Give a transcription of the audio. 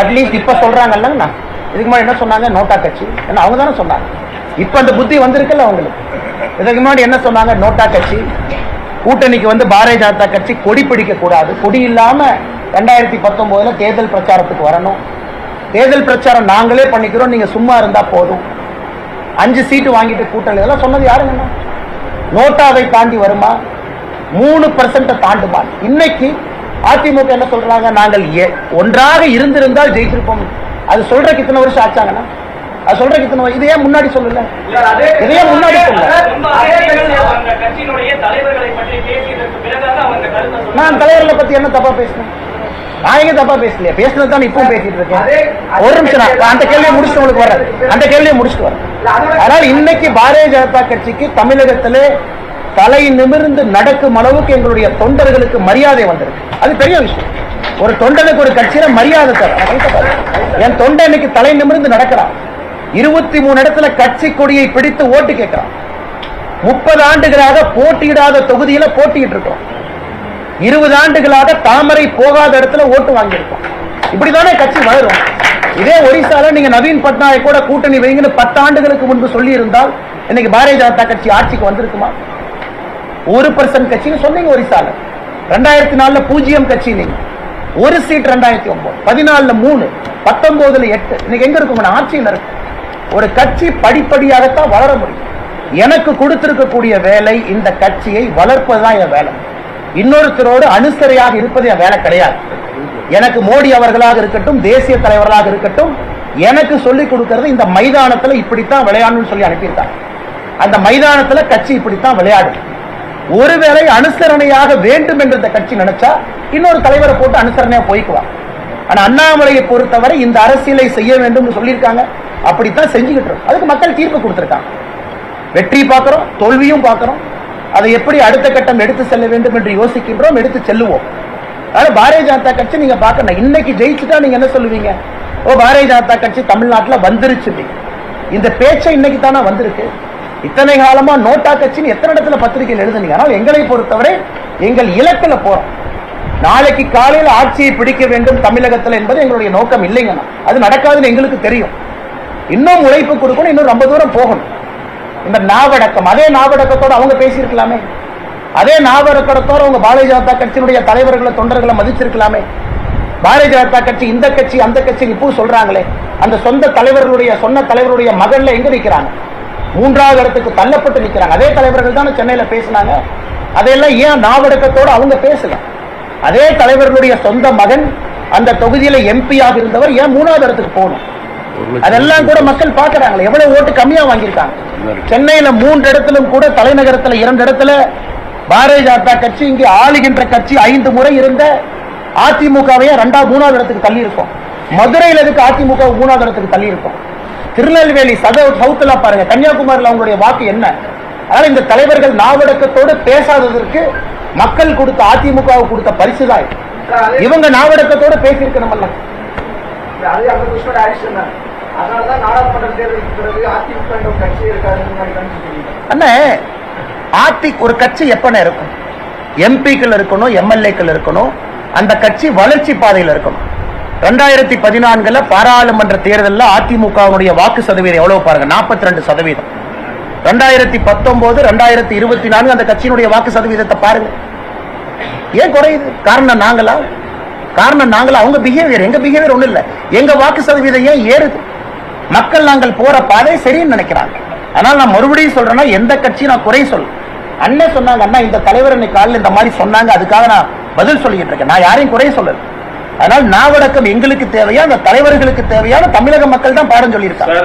At least இப்ப சொல்றாங்கல்லங்கண்ணா. இதுக்கு முன்னாடி என்ன சொன்னாங்க? நோட்டா கட்சி. ஏன்னா அவங்க தானே சொன்னாங்க. இப்ப அந்த புத்தி வந்திருக்குல்ல அவங்களுக்கு. இதுக்கு முன்னாடி என்ன சொன்னாங்க? நோட்டா கட்சி. கூட்டணிக்கு வந்து பாரதிய ஜனதா கட்சி கொடி பிடிக்க கூடாது. கொடி இல்லாம ரெண்டாயிரத்தி பத்தொன்பதுல தேர்தல் பிரச்சாரத்துக்கு வரணும். தேர்தல் பிரச்சாரம் நாங்களே பண்ணிக்கிறோம். நீங்க சும்மா இருந்தா போதும். அஞ்சு சீட்டு வாங்கிட்டு கூட்டணி இதெல்லாம் சொன்னது யாருங்கண்ணா நோட்டாவை தாண்டி வருமா? மூணு பர்சன்ட் தாண்டுமா? இன்னைக்கு அதிமுக என்ன சொல்றாங்க? நாங்கள் ஒன்றாக இருந்திருந்தால் ஜெயிச்சிருப்போம் அது சொல்றதுக்கு இத்தனை வருஷம் ஆச்சாங்கண்ணா அது சொல்றதுக்கு இத்தனை இது ஏன் முன்னாடி சொல்லல? இதையே முன்னாடி சொல்லல. நான் தலைவர்களை பத்தி என்ன தப்பா பேசினேன்? நான் எங்க தப்பா பேசலையே? பேசினது தான் இப்பவும் பேசிட்டு இருக்கேன். ஒரு நிமிஷம் அந்த கேள்வியை முடிச்சுட்டு உங்களுக்கு வரேன் அந்த கேள்வியை முடிச்சுட்டு வரேன் அதனால இன்னைக்கு பாரதிய ஜனதா கட்சிக்கு தமிழகத்திலே தலை நிமிர்ந்து நடக்கும் அளவுக்கு எங்களுடைய தொண்டர்களுக்கு மரியாதை வந்திருக்கு. அது பெரிய விஷயம். ஒரு தொண்டனுக்கு ஒரு கட்சியில மரியாதை தர என் தொண்டை இன்னைக்கு தலை நிமிர்ந்து நடக்கிறான் இருபத்தி மூணு இடத்துல கட்சி கொடியை பிடித்து ஓட்டு கேட்கிறான் முப்பது ஆண்டுகளாக போட்டியிடாத தொகுதியில போட்டியிட்டு இருக்கோம் இருபது ஆண்டுகளாக தாமரை போகாத இடத்துல ஓட்டு வாங்கியிருக்கோம். இப்படிதானே கட்சி வளரும். இதே ஒரிசால நீங்க நவீன் பட்நாயக் கூட கூட்டணி வைங்கன்னு பத்து ஆண்டுகளுக்கு முன்பு சொல்லி இருந்தால் இன்னைக்கு பாரதிய ஜனதா கட்சி ஆட்சிக்கு வந்திருக்குமா? ஒரு பர்சன்ட் கட்சின்னு சொன்னீங்க ஒரிசால. ரெண்டாயிரத்தி நாலுல பூஜ்ஜியம் கட்சி நீங்க. ஒரு சீட் ரெண்டாயிரத்தி ஒன்பது பதினாலுல மூணு பத்தொன்பதுல எட்டு. இன்னைக்கு எங்க இருக்கும்? ஆட்சியில் இருக்கு. ஒரு கட்சி படிப்படியாகத்தான் வளர முடியும். எனக்கு கொடுத்திருக்கக்கூடிய வேலை இந்த கட்சியை வளர்ப்பதுதான் என் வேலை. இன்னொருத்தரோடு அனுசரையாக இருப்பது என் வேலை கிடையாது. எனக்கு மோடி அவர்களாக இருக்கட்டும் தேசிய தலைவர்களாக இருக்கட்டும் எனக்கு சொல்லிக் கொடுக்கிறது இந்த மைதானத்துல இப்படித்தான் விளையாடணும்னு சொல்லி அனுப்பியிருக்காங்க. அந்த மைதானத்துல கட்சி இப்படித்தான் விளையாடும். ஒருவேளை அனுசரணையாக வேண்டும் என்று இந்த கட்சி நினைச்சா இன்னொரு தலைவரை போட்டு அனுசரணையா போய்க்குவாங்க ஆனா அண்ணாமலையை பொறுத்தவரை இந்த அரசியலை செய்ய வேண்டும் சொல்லியிருக்காங்க. அப்படித்தான் செஞ்சுக்கிட்டு இருக்கோம். அதுக்கு மக்கள் தீர்ப்பு கொடுத்திருக்காங்க. வெற்றி பார்க்கிறோம் தோல்வியும் பார்க்கிறோம். அதை எப்படி அடுத்த கட்டம் எடுத்து செல்ல வேண்டும் என்று யோசிக்கின்றோம் எடுத்து செல்லுவோம். அதனால பாரதிய ஜனதா கட்சி நீங்க பார்க்கணும் இன்னைக்கு ஜெயிச்சுட்டா நீங்க என்ன சொல்லுவீங்க? ஓ பாரதிய ஜனதா கட்சி தமிழ்நாட்டுல வந்துருச்சு. இந்த பேச்சை இன்னைக்கு தானே வந்திருக்கு. இத்தனை காலமா நோட்டா கட்சின்னு எத்தனை இடத்துல பத்திரிகையில் எழுதுனீங்க? ஆனால் எங்களை பொறுத்தவரை எங்கள் இலக்கில் போறோம். நாளைக்கு காலையில் ஆட்சியை பிடிக்க வேண்டும் தமிழகத்தில் என்பது எங்களுடைய நோக்கம் இல்லைங்கண்ணா அது நடக்காதுன்னு எங்களுக்கு தெரியும். இன்னும் உழைப்பு கொடுக்கணும் இன்னும் ரொம்ப தூரம் போகணும். இந்த நாவடக்கம் அதே நாவடக்கத்தோட அவங்க பேசியிருக்கலாமே. அதே நாவடக்கத்தோட அவங்க பாரதிய ஜனதா கட்சியினுடைய தலைவர்களை தொண்டர்களை மதிச்சிருக்கலாமே. பாரதிய ஜனதா கட்சி இந்த கட்சி அந்த கட்சி இப்போ சொல்றாங்களே. அந்த சொந்த தலைவர்களுடைய சொன்ன தலைவருடைய மகன்ல எங்க நிக்கிறாங்க? மூன்றாவது இடத்துக்கு தள்ளப்பட்டு நிக்கிறாங்க. அதே தலைவர்கள் தானே சென்னையில பேசினாங்க. அதையெல்லாம் ஏன் நாவடக்கத்தோட அவங்க பேசல? அதே தலைவர்களுடைய சொந்த மகன் அந்த தொகுதியில எம்பியாக இருந்தவர் ஏன் மூணாவது இடத்துக்கு போகணும்? அதெல்லாம் கூட மக்கள் பாக்குறாங்களே. எவ்வளவு ஓட்டு கம்மியா வாங்கியிருக்காங்க? சென்னையில மூன்று இடத்திலும் கூட தலைநகரத்துல இரண்டு இடத்துல பாரதிய ஜனதா கட்சி இங்கே ஆளுகின்ற கட்சி ஐந்து முறை இருந்த அதிமுகவையே ரெண்டாவது மூணாவது இடத்துக்கு தள்ளி இருக்கும் மதுரையில் இருக்கு அதிமுக மூணாவது இடத்துக்கு தள்ளி இருக்கும் திருநெல்வேலி சத சவுத்துல பாருங்க கன்னியாகுமரியில் அவங்களுடைய வாக்கு என்ன? அதனால இந்த தலைவர்கள் நாவடக்கத்தோடு பேசாததற்கு மக்கள் கொடுத்த அதிமுக கொடுத்த பரிசு தான் இவங்க நாவடக்கத்தோடு பேசியிருக்க நம்மள. அண்ணே ஆர்டி ஒரு கட்சி எப்பன இருக்கும்? எம்பிக்கள் இருக்கணும் எம்எல்ஏக்கள் இருக்கணும் அந்த கட்சி வளர்ச்சி பாதையில் இருக்கணும். ரெண்டாயிரத்தி பதினான்குல பாராளுமன்ற தேர்தலில் அதிமுகவுடைய வாக்கு சதவீதம் எவ்வளவு பாருங்க? நாற்பத்தி ரெண்டு சதவீதம். ரெண்டாயிரத்தி பத்தொன்பது ரெண்டாயிரத்தி இருபத்தி நான்கு அந்த கட்சியினுடைய வாக்கு சதவீதத்தை பாருங்க. ஏன் குறையுது? காரணம் நாங்களா? காரணம் நாங்களா? அவங்க பிஹேவியர் எங்க பிஹேவியர் ஒண்ணும் இல்ல. எங்க வாக்கு சதவீதம் ஏன் ஏறுது? மக்கள் நாங்கள் போற பாதை சரின்னு நினைக்கிறாங்க. ஆனால் நான் மறுபடியும் சொல்றேன்னா எந்த கட்சியும் நான் குறை சொல்ல அண்ணன் சொன்னாங்க அண்ணா இந்த தலைவர் இன்னைக்கு காலில் இந்த மாதிரி சொன்னாங்க அதுக்காக நான் பதில் சொல்லிட்டு இருக்கேன். நான் யாரையும் குறைய சொல்லல. அதனால் நாவடக்கம் எங்களுக்கு தேவையா அந்த தலைவர்களுக்கு தேவையான தமிழக மக்கள் தான் பாடம் சொல்லியிருக்காங்க.